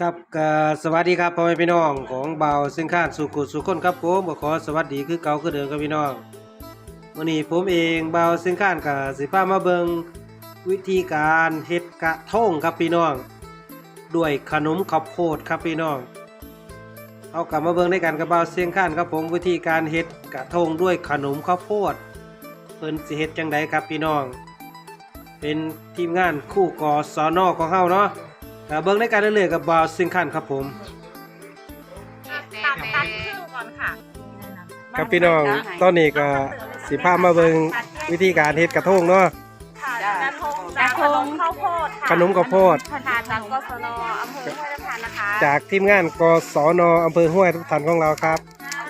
ครับก็สวัสดีครับพ่อแม่พี่น้องของเบาซึ่งข้านสุขุสุขคนครับผมขอสวัสดีคือเก่าคือเดิมครับพี่น้องวันนี้ผมเองเบาซึ่งข้านกับสิพามาเบิงวิธีการเฮ็ดกระทงครับพี่น้อง ด้วยขนมข้าวโพดครับพี่น้องเอากลับมาเบิงด้วยกันกับเบาเสียงข้านครับผมวิธีการเฮ็ดกระทงด้วยขนมข้าวโพดเพิ่นสิเฮ็ดจังไดครับพี่น้อง เป็นทีมงานคู่กอสอนอของเฮาเนาะ เบิ่งในการเรื่อยๆกับบาวซิงคันครับผม ตัดตัดครึ่งก่อนค่ะครับพี่น้องตอนนี้ก็สิพามาเบิ่งวิธีการเฮ็ดกระทงเนาะค่ะกระทงจากขนมข้าวโพดค่ะขนมข้าวโพดค่ะจากกศนอำเภอห้วยลำพานนะคะ จากทีมงานกสนอำเภอห้วยทับทันของเราครับ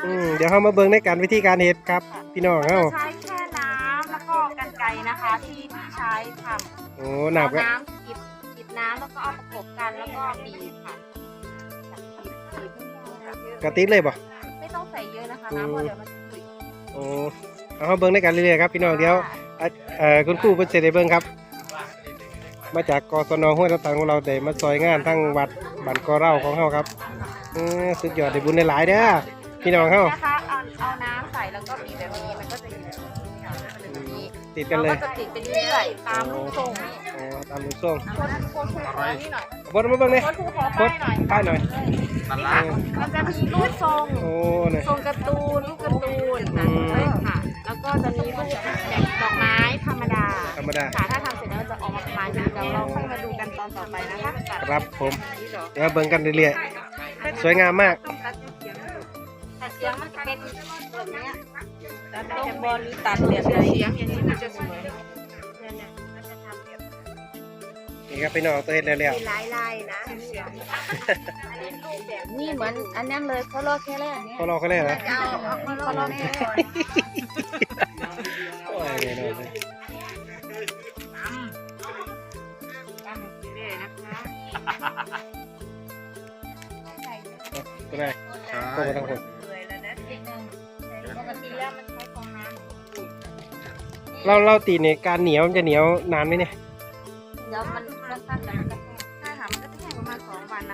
อืมเดี๋ยวเฮามาเบิ่งในการวิธีการเฮ็ดครับ พี่น้องเฮาใช้แค่น้ำแล้วก็กันไกรนะคะที่ที่ใช้ทำโอ้เอาน้ำก็น้ำ กบกันแล้วก็บีบค่ะบีบบีบกระติดเลยบ่ไม่ต้องใส่เยอะนะคะน้ำเพราะเดี๋ยวมันจะขุ่นโอ้เอามาเบิ่งในการเรื่อยๆครับพี่น้องเดี๋ยวอะเอ่อคุณครูเพิ่นสิได้เบิ่งครับ มาจากกสนห้วยทับทันของเราได้มาซอยงานทั้งวัดบ้านกอเร่าของเฮาครับเออสุดยอดได้บุญหลายๆเด้อพี่น้องเฮานะคะเอาเอาน้ำใส่แล้วก็บีบแบบนี้มันก็จะอยู่แบบนี้ติดกันเลยราก็จะติดไปเรื่อยๆตามรูปทรงนี้อ๋อ ตามลูกส่งคนคนถูขอนี่หน่อยบดมาเบิ่งเลยคนถูขอกป้ายดหน่อยป้ายหน่อยมันจะมีรูปทรงโอ้เนี่ยทรงการ์ตูนรูปการ์ตูนนะอืมค่ะแล้วก็จะมีรูปแบบดอกไม้ธรรมดาธรรมดาค่ะถ้าทำเสร็จแล้วจะออกมาประมาณนี้เดี๋ยวเราค่อยมาดูกันตอนต่อไปนะคะครับผมนี่เดี๋ยวเดี๋ยวเบิ่งกันเรื่อยๆสวยงามมากต้องตัดเสียงตัดเสียงมันจะเป็นแบบเนี้ยตัดเป็นบอลหรือตัดแบบไหนเสียงอย่างนี้มันจะสวยเนี่ย นี่ครับพี่น้องตัวเฮ็ดแล้วมีหลายลายนะรูปแบบนี่เหมือนอันนั้นเลยเขาลอกแค่แรกๆเนี่ยพอรอเขาเลยนะเอาเอาเขาลอกแค่แรกโอ้ยเนี่ยเนี่ยตั้งเรื่อยๆนะคะตัวไหนตัวมาทั้งคนเลยแล้วนะนิดนึงปกติแล้วมันใช้ฟองน้ำเราเราตีเนี่ยการเหนียวมันจะเหนียวนานไหมเนี่ย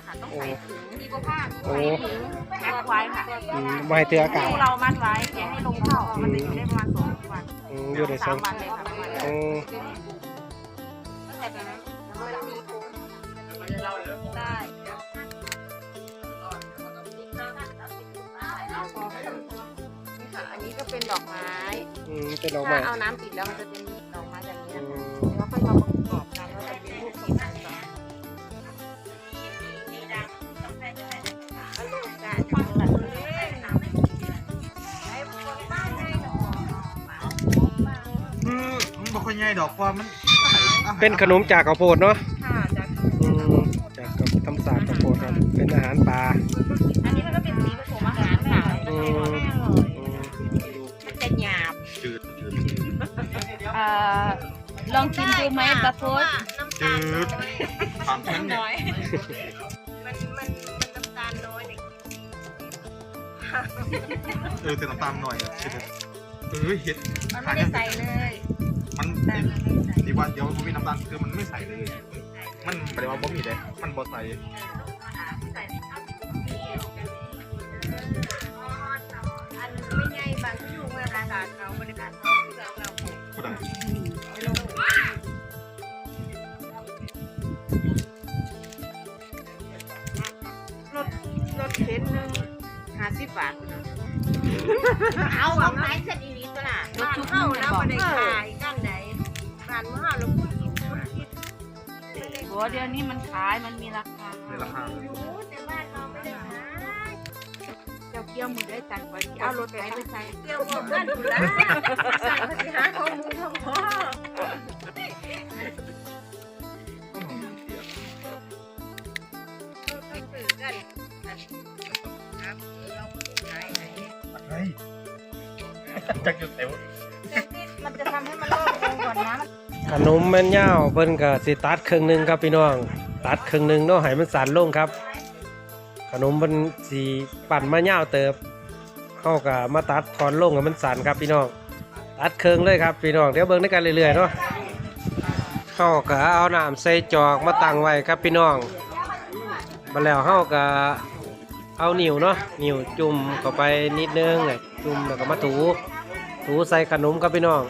คะต้องใส่ถุงดีกว่าผ้าใส่ถุงแพ็คไว้ค่ะอืมไม่ให้เตืออากาศให้เรามัดไว้อย่าให้ลมเข้ามันจะอยู่ได้ประมาณสองวันอืมอยู่ในซสาอมง วันเลยค่ะประมาณอืมตั้งแต่แบบนั้นแล้วมันมีถุงเราได้นี่ค่ะอันนี้ก็เป็นดอกไม้ อืมเป็นดอกไม้ถ้าเอาน้ำติดแล้วมันจะเป็นดอกไม้แบบนี้อืนะคะมแล้วค่อยมาประกอบกัน มมันบอกว่าไงดอกเพราะว่ามันเป็นขนมจากข้าวโพดเนาะค่ะจากอืมจากกับทำสากข้าวโพดครับเป็นอาหารปลาอันนี้มันก็เป็นสีผสมอาหารค่ะอืมอืมมันจะหยาบจืดจืดเอ่อลองชิมดูไหมปลาโพดจืดความแข็งเนี่ยมันมันมันน้ำตาลน้อยเนี่ยเออแต่น้ำตาลหน่อยอะคือแบบเออเห็ดมันไม่ได้ใส่เลย มันแต่มันไม่ใส่ดีว่าเดี๋ยวมันมีน้ำตาลคือมันไม่ใส่เลย มันไม่ได้ว่าบ่มีเลยมันบ่ใส่อันไม่ใหญ่บางที่อยู่เมื่อราคาเขาบริการเขาเลือกเราก็ได้รถรถเข็นหนึ่งห้าสิบบาท เอาเอาขายเสร็จอีนี้ตัวน่ะบ้านเฮาแล้วไม่ได้ขาย กันไหนบ้านเฮาเราพูดกินพูดกินหัวเดียวนี้มันขายมันมีราคาในราคา รู้แต่บ้านเราไม่ได้ขายเจ้าเกี้ยวมือได้จัดไว้เอารถไหนไปใส่เกี่ยวกับบ้านอยู่แล้วใส่ภาษีหาข้อมูลทั้งหมดต้องสื่อกันครับเราไม่ได้ขายไหนเฮ้ยจักจุดเต็มมันจะทำให้มันโล่งลงก่อนนะ ขนมแม่นยาวเพิ่นก็สิตัดครึ่งหนึ่งครับพี่น้อง ตัดครึ่งหนึ่งเนาะให้มันสั่นลงครับ ขนมมันสิปั่นมายาวเติบเฮาก็มาตัดทอนลงให้มันสั่นครับพี่น้อง ตัดครื่งเลยครับพี่น้องเดี๋ยวเบิ่งด้วยกันเรื่อยๆเนาะเฮาก็เอาน้ำใส่จอกมาตั้งไว้ครับพี่น้องบัดแล้วเฮาก็เอานิ้วเนาะนิ้วจุ่มเข้าไปนิดนึงเนี่ยจุ่มแล้วก็มาถูถูใส่ขนมครับพี่น้อง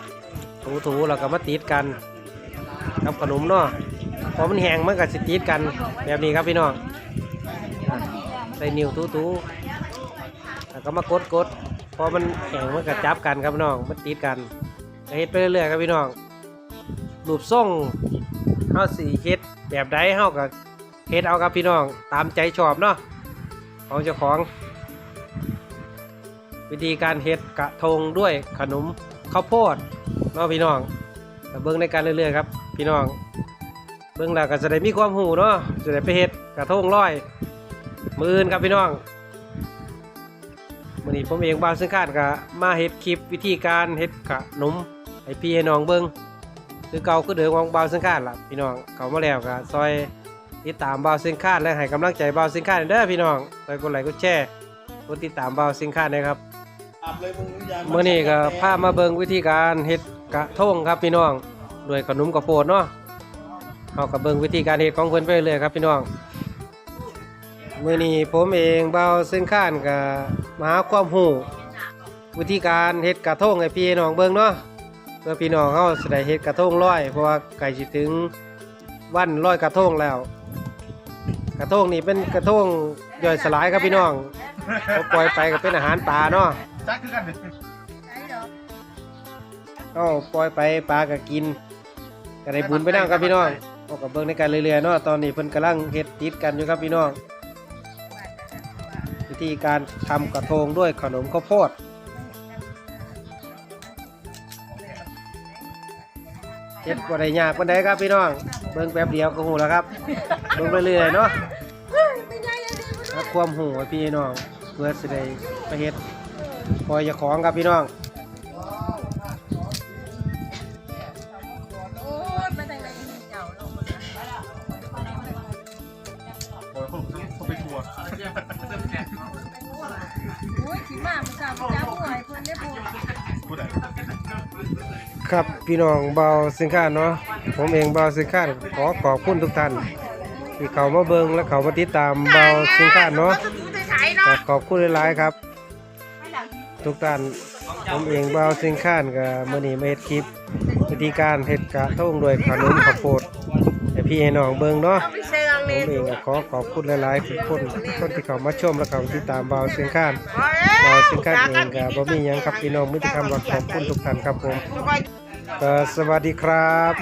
ถูถูแล้วก็มาติดกันกับขนมเนาะพอมันแห้งมันก็สิติดกันแบบนี้ครับพี่น้องใส่นิ้วถูถูแล้วก็มากดกดพอมันแห้งมันก็จับกันครับพี่น้องมันติดกันเฮ็ดไปเรื่อยๆครับพี่น้องรูปทรงเฮาสีเฮ็ดแบบใดเฮาก็เฮ็ดเอาครับพี่น้องตามใจชอบเนาะของเจ้าของ วิธีการเฮ็ดกระทงด้วยขนมข้าวโพด เนาะพี่น้องก็เบิ่งในการเรื่อยๆครับพี่น้อง เบิ่งแล้วก็จะได้มีความหูเนาะจะได้ไปเฮ็ดกระทงร้อยมืออื่นครับพี่น้องมื้อนี้ผมเองบางซึ่งคาดก็มาเฮ็ดคลิปวิธีการเฮ็ดขนมให้พี่ให้น้องเบิ่งคือเก่าคือเดิมของบางซึ่งคาดล่ะพี่น้องเขามาแล้วก็ซอยติดตามบาวซึ่งคาดและให้กำลังใจบาวซึ่งคาดเด้อพี่น้องซอยกดไลค์กดแชร์กดติดตามบาวซึ่งคาดนะครับเมื่อนี้ก็พามาเบิ่งวิธีการเฮ็ด กระทงครับพี่น้องด้วยขนมกระโปดเนาะเอากับเบิงวิธีการเฮ็ดของเพิ่นไปเลยครับพี่น้องมื่อนี้ผมเองเบาเส้นข้านกับมาหาความรู้วิธีการเฮ็ดกระทงให้พี่น้องเบิงเนาะเพื่อพี่น้องเฮาสิได้เฮ็ดกระทงร้อยเพราะว่าใกล้สิถึงวันร้อยกระทงแล้ว กระทงนี่เป็นกระทงย่อยสลายครับพี่น้องพอปล่อยไปก็เป็นอาหารปลาเนาะ เอาปล่อยไปปลาก็กินก็ได้บุญไปนั่งครับพี่น้องเอากับเบิ่งในการเรื่อยๆเนาะตอนนี้เพิ่นกำลังเฮ็ดติดกันอยู่ครับพี่น้องวิธีการทำกระทงด้วยขนมข้าวโพดเฮ็ดบ่ได้ยากปานใดครับพี่น้อง เบิ่งแป๊บเดียวก็ฮู้แล้วครับเบิ่งเรื่อยๆเนาะความหูพี่น้องเพื่อสิได้ไปเฮ็ดปล่อยจ้าของครับพี่น้อง วโอ้ยขี้มากมันจ้ามันจ้าหน่วยเพิ่นได้พูดพูดอะไรครับพี่น้องเบาสินค้าเนาะผมเองเบาสินค้าขอขอบคุณทุกท่านที่เขามาเบิงและเขามาติดตามเบาสินค้าเนาะขอบคุณหลายๆครับ ทุกท่านผมเองเบาสินค้ากับมื่อนี้มาเฮ็ดคลิปวิธีการเฮ็ดกระทงโดยขนมข้าวโพด พี่ให้น้องเบิงเนาะเอาไปเชิงผนี่มเองก็ขอขอบคุณหลายๆทุกคนคนที่เขามาชมและเขาติดตามเบาเสียงข้าพอแล้วเบาสินค้าเองกับ่มีหยังครับพี่น้องมิตรคำว่าขอบคุณทุกท่านครับผมก็สวัสดีครับ